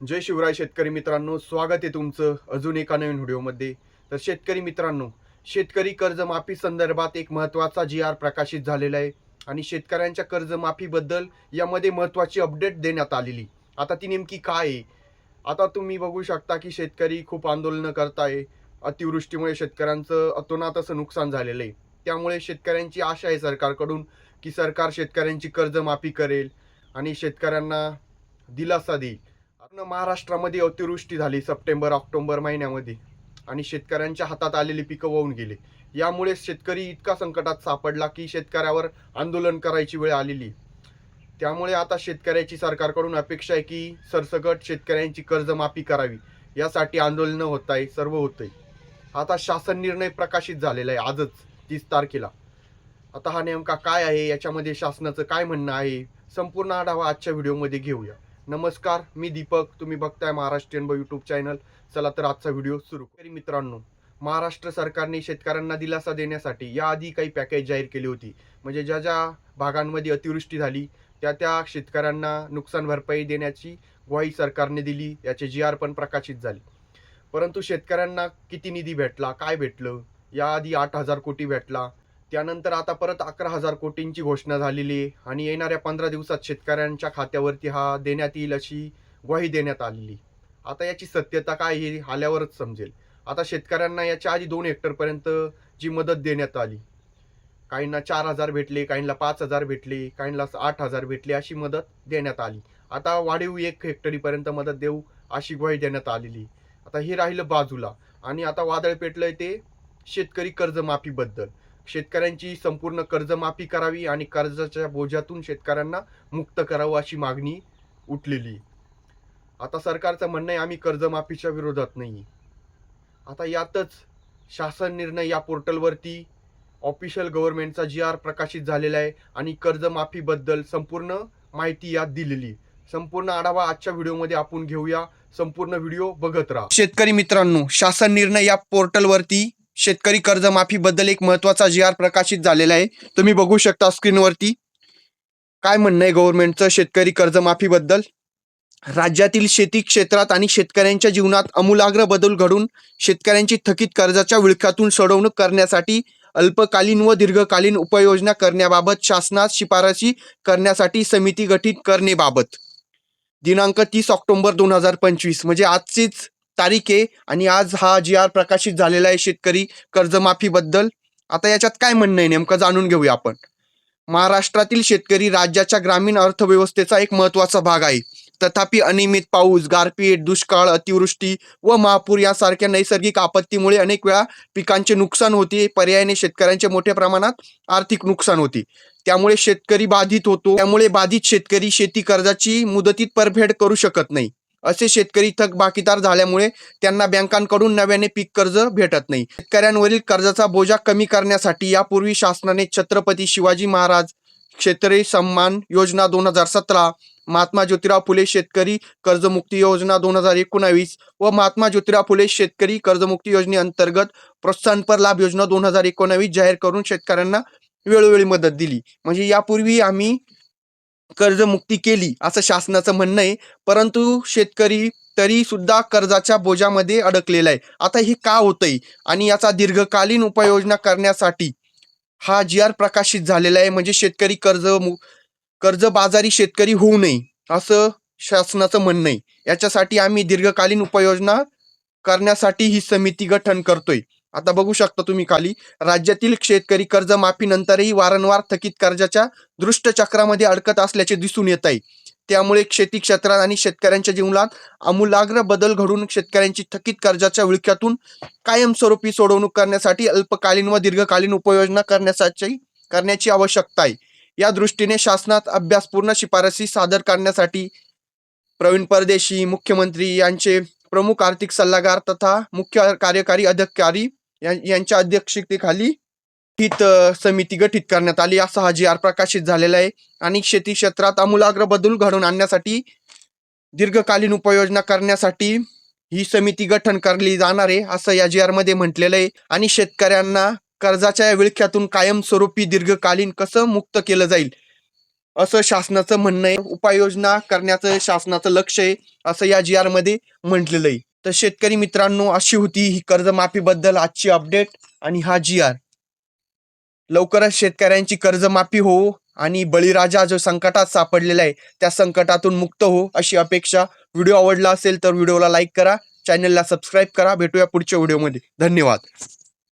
जय शिवराय शेतकरी मित्रांनो स्वागत आहे तुमचं अजून एका नवीन व्हिडिओमध्ये. तर शेतकरी मित्रांनो शेतकरी कर्जमाफी संदर्भात एक महत्त्वाचा जी आर प्रकाशित झालेला आहे आणि शेतकऱ्यांच्या कर्जमाफीबद्दल यामध्ये महत्त्वाची अपडेट देण्यात आलेली. आता ती नेमकी काय आहे? आता तुम्ही बघू शकता की शेतकरी खूप आंदोलनं करताय. अतिवृष्टीमुळे शेतकऱ्यांचं अतोनात असं नुकसान झालेलं आहे. त्यामुळे शेतकऱ्यांची आशा आहे सरकारकडून की सरकार शेतकऱ्यांची कर्जमाफी करेल आणि शेतकऱ्यांना दिलासा देईल. पूर्ण महाराष्ट्रामध्ये अतिवृष्टी झाली सप्टेंबर ऑक्टोबर महिन्यामध्ये. आणि शेतकऱ्यांच्या हातात आलेली पिकं वाहून गेली. यामुळे शेतकरी इतका संकटात सापडला की शेतकऱ्यावर आंदोलन करायची वेळ आलेली. त्यामुळे आता शेतकऱ्याची सरकारकडून अपेक्षा आहे की सरसकट शेतकऱ्यांची कर्जमाफी करावी. यासाठी आंदोलनं होत आहे सर्व होत आहे आता शासन निर्णय प्रकाशित झालेला आहे आजच तीस तारखेला. आता हा नेमका काय आहे? याच्यामध्ये शासनाचं काय म्हणणं आहे? संपूर्ण आढावा आजच्या व्हिडिओमध्ये घेऊया. नमस्कार मी दीपक. तुम्ही बघताय महाराष्ट्रीयन ब यूट्यूब चॅनल चला तर आजचा व्हिडिओ सुरू तरी मित्रांनो महाराष्ट्र सरकारने शेतकऱ्यांना दिलासा देण्यासाठी याआधी काही पॅकेज जाहीर केली होती. म्हणजे ज्या ज्या भागांमध्ये अतिवृष्टी झाली त्या त्या शेतकऱ्यांना नुकसान भरपाई देण्याची ग्वाही सरकारने दिली याचे जी आर पण प्रकाशित झाले. परंतु शेतकऱ्यांना किती निधी भेटला काय भेटलं? याआधी आठ हजार कोटी भेटला त्यानंतर आता परत अकरा हजार कोटींची घोषणा झालेली आहे आणि येणाऱ्या पंधरा दिवसात शेतकऱ्यांच्या खात्यावरती हा देण्यात येईल अशी ग्वाही देण्यात आलेली आता याची सत्यता काय हे आल्यावरच समजेल. आता शेतकऱ्यांना याच्या आधी दोन हेक्टरपर्यंत जी मदत देण्यात आली. काहींना चार हजार भेटले काहींना पाच हजार भेटले काहींना आठ हजार भेटले अशी मदत देण्यात आली. आता वाढीव एक हेक्टरीपर्यंत मदत देऊ अशी ग्वाही देण्यात आलेली आता हे राहिलं बाजूला आणि आता वादळ पेटलं ते शेतकरी कर्जमाफीबद्दल. शेतकऱ्यांची संपूर्ण कर्जमाफी करावी आणि कर्जाच्या बोजातून शेतकऱ्यांना मुक्त करावं अशी मागणी उठलेली. आता सरकारचं म्हणणं आहे आम्ही कर्जमाफीच्या विरोधात नाही. आता यातच शासन निर्णय या पोर्टलवरती ऑफिशियल गव्हर्नमेंटचा जी आर प्रकाशित झालेला आहे आणि कर्जमाफीबद्दल संपूर्ण माहिती यात दिलेली. संपूर्ण आढावा आजच्या व्हिडिओमध्ये आपण घेऊया. संपूर्ण व्हिडिओ बघत राहा. शेतकरी मित्रांनो शासन निर्णय या पोर्टलवरती शेतकरी कर्जमाफीबद्दल एक महत्त्वाचा जी आर प्रकाशित झालेला आहे. तुम्ही बघू शकता स्क्रीनवरती. काय म्हणणं आहे गव्हर्नमेंटचं शेतकरी कर्जमाफीबद्दल? राज्यातील शेती क्षेत्रात आणि शेतकऱ्यांच्या जीवनात आमूलाग्र बदल घडून शेतकऱ्यांची थकीत कर्जाच्या विळख्यातून सोडवणूक करण्यासाठी अल्पकालीन व दीर्घकालीन उपाययोजना करण्याबाबत शासनात शिफारशी करण्यासाठी समिती गठीत करणेबाबत दिनांक तीस ऑक्टोबर दोन हजार पंचवीस म्हणजे आजचीच तारीख आहे आणि आज हा जी आर प्रकाशित झालेला आहे शेतकरी कर्जमाफीबद्दल आता याच्यात काय म्हणणं आहे नेमकं जाणून घेऊया आपण. महाराष्ट्रातील शेतकरी राज्याच्या ग्रामीण अर्थव्यवस्थेचा एक महत्त्वाचा भाग आहे. तथापि अनियमित पाऊस गारपीट दुष्काळ अतिवृष्टी व महापूर यासारख्या नैसर्गिक आपत्तीमुळे अनेक वेळा पिकांचे नुकसान होते. पर्यायाने शेतकऱ्यांचे मोठ्या प्रमाणात आर्थिक नुकसान होते. त्यामुळे शेतकरी बाधित होतो. त्यामुळे बाधित शेतकरी शेती कर्जाची मुदतीत परफेड करू शकत नाही. असे शेतकरी थकबाकीदार झाल्यामुळे त्यांना बँकांकडून नव्याने पीक कर्ज भेटत नाही. शेतकऱ्यांवरील कर्जाचा बोजा कमी करण्यासाठी यापूर्वी शासनाने छत्रपती शिवाजी महाराज शेतकरी सन्मान योजना दोन हजार सतरा महात्मा ज्योतिराव फुले शेतकरी कर्जमुक्ती योजना दोन हजार एकोणावीस व महात्मा ज्योतिराव फुले शेतकरी कर्जमुक्ती योजनेअंतर्गत प्रोत्साहनपर लाभ योजना दोन हजार एकोणावीस जाहीर करून शेतकऱ्यांना वेळोवेळी मदत दिली. म्हणजे यापूर्वी आम्ही कर्जमुक्ती केली असं शासनाचं म्हणणं आहे. परंतु शेतकरी तरी सुद्धा कर्जाच्या बोजामध्ये अडकलेला आहे. आता हे का होतंय? आणि याचा दीर्घकालीन उपाययोजना करण्यासाठी हा जी आर प्रकाशित झालेला आहे. म्हणजे शेतकरी कर्ज मु- कर्जबाजारी शेतकरी होऊ नये असं शासनाचं म्हणणं आहे. याच्यासाठी आम्ही दीर्घकालीन उपाययोजना करण्यासाठी ही समिती गठन करतोय. आता बघू शकता तुम्ही खाली. राज्यातील शेतकरी कर्जमाफीनंतरही वारंवार थकीत कर्जाच्या दृष्ट चक्रामध्ये अडकत असल्याचे दिसून येत आहे. त्यामुळे शेती क्षेत्रात आणि शेतकऱ्यांच्या जीवनात आमूलाग्र बदल घडून शेतकऱ्यांची थकीत कर्जाच्या विळख्यातून कायमस्वरूपी सोडवणूक करण्यासाठी अल्पकालीन व दीर्घकालीन उपाययोजना करण्यासाठी करण्याची आवश्यकता आहे. या दृष्टीने शासनात अभ्यासपूर्ण शिफारसी सादर करण्यासाठी प्रवीण परदेशी मुख्यमंत्री यांचे प्रमुख आर्थिक सल्लागार तथा मुख्य कार्यकारी अधिकारी यांच्या अध्यक्षतेखाली हित समिती गठीत करण्यात आली. असा हा जी आर प्रकाशित झालेला आहे. आणि शेती क्षेत्रात आमूलाग्र बदल घडवून आणण्यासाठी दीर्घकालीन उपाययोजना करण्यासाठी ही समिती गठन करली जाणार आहे असं या जी आरमध्ये म्हटलेलं आहे. आणि शेतकऱ्यांना कर्जाच्या या विळख्यातून कायमस्वरूपी दीर्घकालीन कसं मुक्त केलं जाईल असं शासनाचं म्हणणं आहे. उपाययोजना करण्याचं शासनाचं लक्ष आहे असं या जी आरमध्ये म्हटलेलं आहे. तर शेतकरी मित्रांनो अशी होती ही कर्जमाफीबद्दल आजची अपडेट आणि हा जी आर लवकरच शेतकऱ्यांची कर्जमाफी हो आणि बळीराजा जो संकटात सापडलेला आहे त्या संकटातून मुक्त हो अशी अपेक्षा. व्हिडिओ आवडला असेल तर व्हिडिओला लाईक करा चॅनलला सबस्क्राईब करा. भेटूया पुढच्या व्हिडिओमध्ये धन्यवाद.